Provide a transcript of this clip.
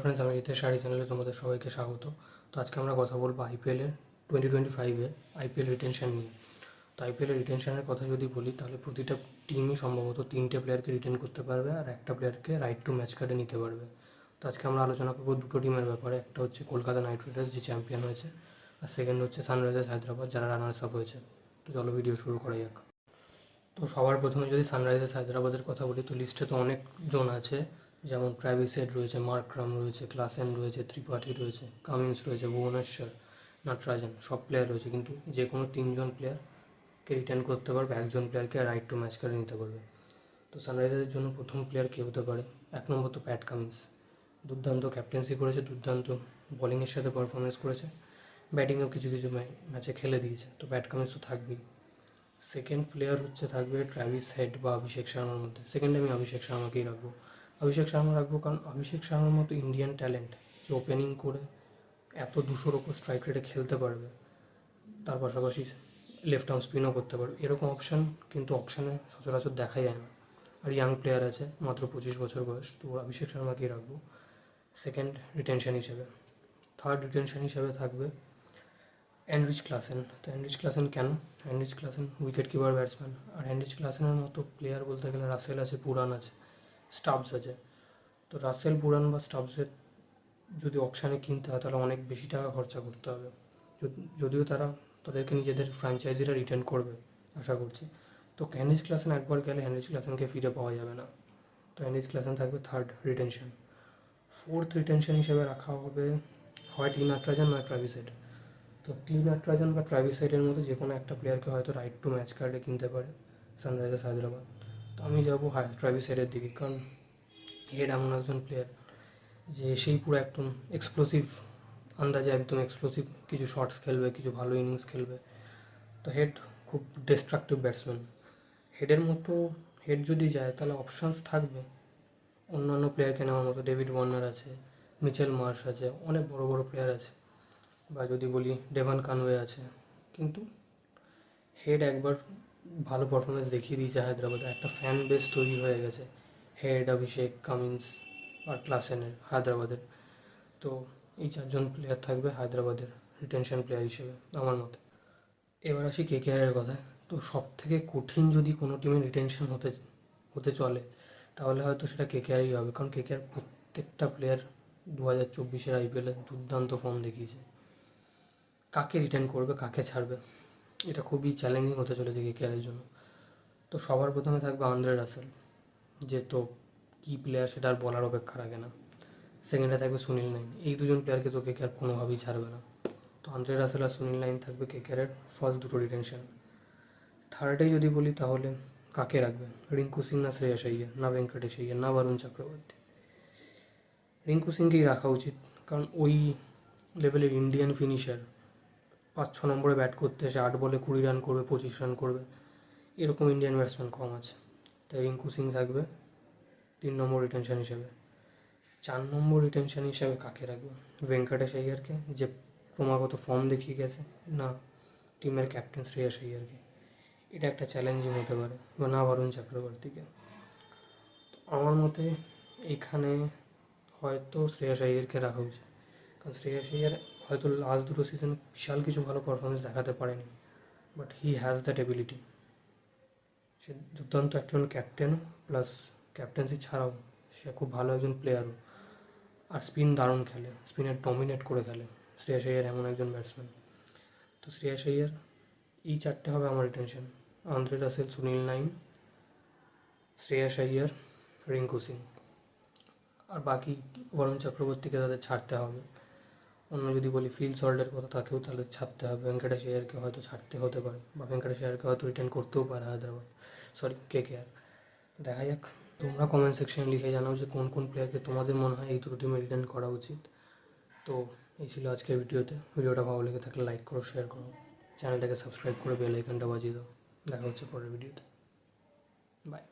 Friends আমি রিতেশ শাড়ি চ্যানেলে তোমাদের সবাইকে স্বাগত। তো আজকে আমরা কথা বলব আইপিএলের টোয়েন্টি টোয়েন্টি ফাইভের আইপিএল রিটেনশন নিয়ে। তো আইপিএলের রিটেনশনের কথা যদি বলি, তাহলে প্রতিটা টিমই সম্ভবত তিনটে প্লেয়ারকে রিটেন করতে পারবে আর একটা প্লেয়ারকে রাইট টু ম্যাচ কার্ডে নিতে পারবে। তো আজকে আমরা আলোচনা করব দুটো টিমের ব্যাপারে। একটা হচ্ছে কলকাতা নাইট রাইডার্স, যে চ্যাম্পিয়ন হয়েছে, আর সেকেন্ড হচ্ছে সানরাইজার্স হায়দ্রাবাদ, যারা রানার্স আপ হয়েছে। তো চলো ভিডিও শুরু করা যাক। তো সবার প্রথমে যদি সানরাইজার্স হায়দ্রাবাদের কথা বলি, তো লিস্টে তো অনেক জন আছে। যেমন প্রাইভেট সেট রয়েছে মার্করাম রয়েছে ক্লাসেন রয়েছে ত্রিপাঠী রয়েছে কামিন্স রয়েছে ভুবনেশ্বর নটরাজন সব প্লেয়ার রয়েছে, কিন্তু যে কোনো তিনজন প্লেয়ারকে রিটার্ন করতে পারবে, একজন প্লেয়ারকে রাইট টু ম্যাচ করে নিতে পারবে। তো সানরাইজার্সের জন্য প্রথম প্লেয়ার কে হতে পারে? এক নম্বর তো প্যাট কামিন্স দুর্দান্ত ক্যাপ্টেন্সি করেছে, দুর্দান্ত বোলিংয়ের সাথে পারফরমেন্স করেছে। ব্যাটিংয়েও কিছু কিছু ম্যাচে খেলে দিয়েছে, তো প্যাট কামিন্স তো থাকবেই। সেকেন্ড প্লেয়ার হচ্ছে থাকবে ট্রাভিস হেড বা অভিষেক শর্মার মধ্যে। সেকেন্ডে আমি অভিষেক শর্মাকেই রাখব। অভিষেক শর্মা রাখব কারণ অভিষেক শর্মার মতো ইন্ডিয়ান ট্যালেন্ট যে ওপেনিং করে এত দুশোর ওপর স্ট্রাইক রেটে খেলতে পারবে, তার পাশাপাশি লেফট আর্ম স্পিনও করতে পারবে। এরকম অপশান কিন্তু অপশানে সচরাচর দেখা যায় না। আর ইয়াং প্লেয়ার আছে, মাত্র পঁচিশ বছর বয়স, তো অভিষেক শর্মাকেই রাখব। সেকেন্ড রিটেনশন হিসেবে। থার্ড রিটেনশন হিসেবে থাকবে অ্যান্ড্রিচ ক্লাসেন তো অ্যান্ড্রিচ ক্লাসেন কেন? Andrich Klaasen wicket keeper batsman আর অ্যান্ড্রিচ ক্লাসেনের মতো প্লেয়ার বলতে গেলে রাসেল আছে পুরান আছে। স্টাবস আছে। তো রাসেল পুরান বা স্টাবসের যদি অকশানে কিনতে হয়, তাহলে অনেক বেশি টাকা খরচা করতে হবে। যদিও তারা তাদেরকে নিজেদের ফ্র্যাঞ্চাইজিরা রিটার্ন করবে, আশা করছি। তো হ্যান্ডিজ ক্লাসেন একবার গেলে হ্যান্ডিজ ক্লাসেনকে ফিরে পাওয়া যাবে না। তো হ্যান্ডিজ ক্লাসেন থাকবে থার্ড রিটেনশন ফোর্থ রিটেনশন হিসেবে রাখা হবে হয় টি নাটরাজন নয় ট্রাভিসেট তো টি নাটরাজন বা ট্রাভিসাইডের মধ্যে যে কোনো একটা প্লেয়ারকে হয়তো রাইট টু ম্যাচ কার্ডে কিনতে পারে সানরাইজার্স হায়দ্রাবাদ তো আমি যাব হাই ট্রাভিসাইডের দিকে, কারণ হেড এমন একজন প্লেয়ার যে সেই পুরো একদম এক্সপ্লোসিভ আন্দাজে একদম এক্সপ্লোসিভ কিছু শর্টস খেলবে, কিছু ভালো ইনিংস খেলবে। তো হেড খুব ডিস্ট্রাকটিভ ব্যাটসম্যান হেডের মতো হেড যদি যায়, তাহলে অপশানস থাকবে। অন্যান্য প্লেয়ারকে নেওয়ার মতো ডেভিড ওয়ার্নার আছে মিচেল মার্শ আছে, অনেক বড় বড় প্লেয়ার আছে। বা যদি বলি ডেভান কানওয়ে আছে। কিন্তু হেড একবার ভালো পারফরমেন্স দেখিয়ে দিয়েছে হায়দ্রাবাদে। একটা ফ্যান বেস তৈরি হয়ে গেছে। হেড, অভিষেক কামিন্স আর ক্লাসেনের হায়দ্রাবাদের। তো এই চারজন প্লেয়ার থাকবে হায়দ্রাবাদের রিটেনশন প্লেয়ার হিসেবে, আমার মতে। এবার আসি কে কেআরের কথায়। তো সব থেকে কঠিন যদি কোনো টিমের রিটেনশন হতে হতে চলে, তাহলে হয়তো সেটা কে কেআরই হবে। কারণ কে কেআর প্রত্যেকটা প্লেয়ার দু হাজার চব্বিশের আইপিএলে দুর্দান্ত ফর্ম দেখিয়েছে। কাকে রিটার্ন করবে, কাকে ছাড়বে? এটা খুবই চ্যালেঞ্জিং হতে চলেছে কেকেআরের জন্য। তো সবার প্রথমে থাকবে আন্দ্রে রাসেল, যে তো কী প্লেয়ার সেটা আর বলার অপেক্ষা রাখে না। সেকেন্ডে থাকবে সুনীল নাইন। এই দুজন প্লেয়ারকে তো কেকেআর কোনোভাবেই ছাড়বে না। তো আন্দ্রে রাসেল আর সুনীল নাইন থাকবে কেকেআরের ফার্স্ট দুটো রিটেনশন থার্ডে যদি বলি তাহলে কাকে রাখবে রিঙ্কু সিং না শ্রেয়াস আইয়ার না ভেঙ্কটেশ আইয়ার না বরুণ চক্রবর্তী। রিঙ্কু সিংকেই রাখা উচিত, কারণ ওই লেভেলের ইন্ডিয়ান ফিনিশার পাঁচ, ছ নম্বরে ব্যাট করতে এসে আট বলে কুড়ি রান করবে, পঁচিশ রান করবে। এরকম ইন্ডিয়ান ব্যাটসম্যান কম আছে। তাই রিঙ্কু সিং থাকবে তিন নম্বর রিটেনশন হিসেবে। চার নম্বর রিটেনশন হিসাবে কাকে রাখবে? ভেঙ্কটেশ আইয়ারকে, যে ক্রমাগত ফর্ম দেখিয়ে গেছে। না টিমের ক্যাপ্টেন শ্রেয়াস আইয়ারকে। এটা একটা চ্যালেঞ্জিং হতে পারে বা না বরুণ চক্রবর্তীকে। আমার মতে এখানে হয়তো শ্রেয়াস আইয়ারকে রাখা উচিত। কারণ শ্রেয়াস আইয়ার হয়তো লাস্ট দুটো সিজন বিশাল কিছু ভালো পারফরমেন্স দেখাতে পারেনি but he has that ability সে দুর্দান্ত একজন ক্যাপ্টেন প্লাস ক্যাপ্টেন্সি ছাড়াও সে খুব ভালো একজন প্লেয়ারও আর স্পিন দারুণ খেলে স্পিনের ডমিনেট করে খেলে, শ্রেয়াস আইয়ার এমন একজন ব্যাটসম্যান তো শ্রেয়াস আইয়ার, এই চারটে হবে আমার রিটেনশন আন্দ্রে রাসেল, সুনীল নাইন শ্রেয়াস আইয়ার, রিঙ্কু সিং। আর বাকি, বরুণ চক্রবর্তীকে তাদের ছাড়তে হবে। অন্য যদি বলি ফিল সল্টের কথা তাকেও তাহলে ছাড়তে হবে। ভেঙ্কটেশ আয়ারকে হয়তো ছাড়তে হতে পারে, বা ভেঙ্কটেশ আয়ারকে হয়তো রিটার্ন করতেও পারে হায়দ্রাবাদ। সরি কে কে আর দেখা যাক। তোমরা কমেন্ট সেকশনে লিখে জানাও যে কোন কোন প্লেয়ারকে তোমাদের মনে হয় এই দুটো টিমে রিটার্ন করা উচিত। তো এই ছিল আজকের ভিডিওতে। ভিডিওটা ভালো লেগে থাকলে লাইক করো শেয়ার করো। চ্যানেলটাকে সাবস্ক্রাইব করে বেল আইকনটা বাজিয়ে দাও। দেখা হচ্ছে পরের ভিডিওতে। বাই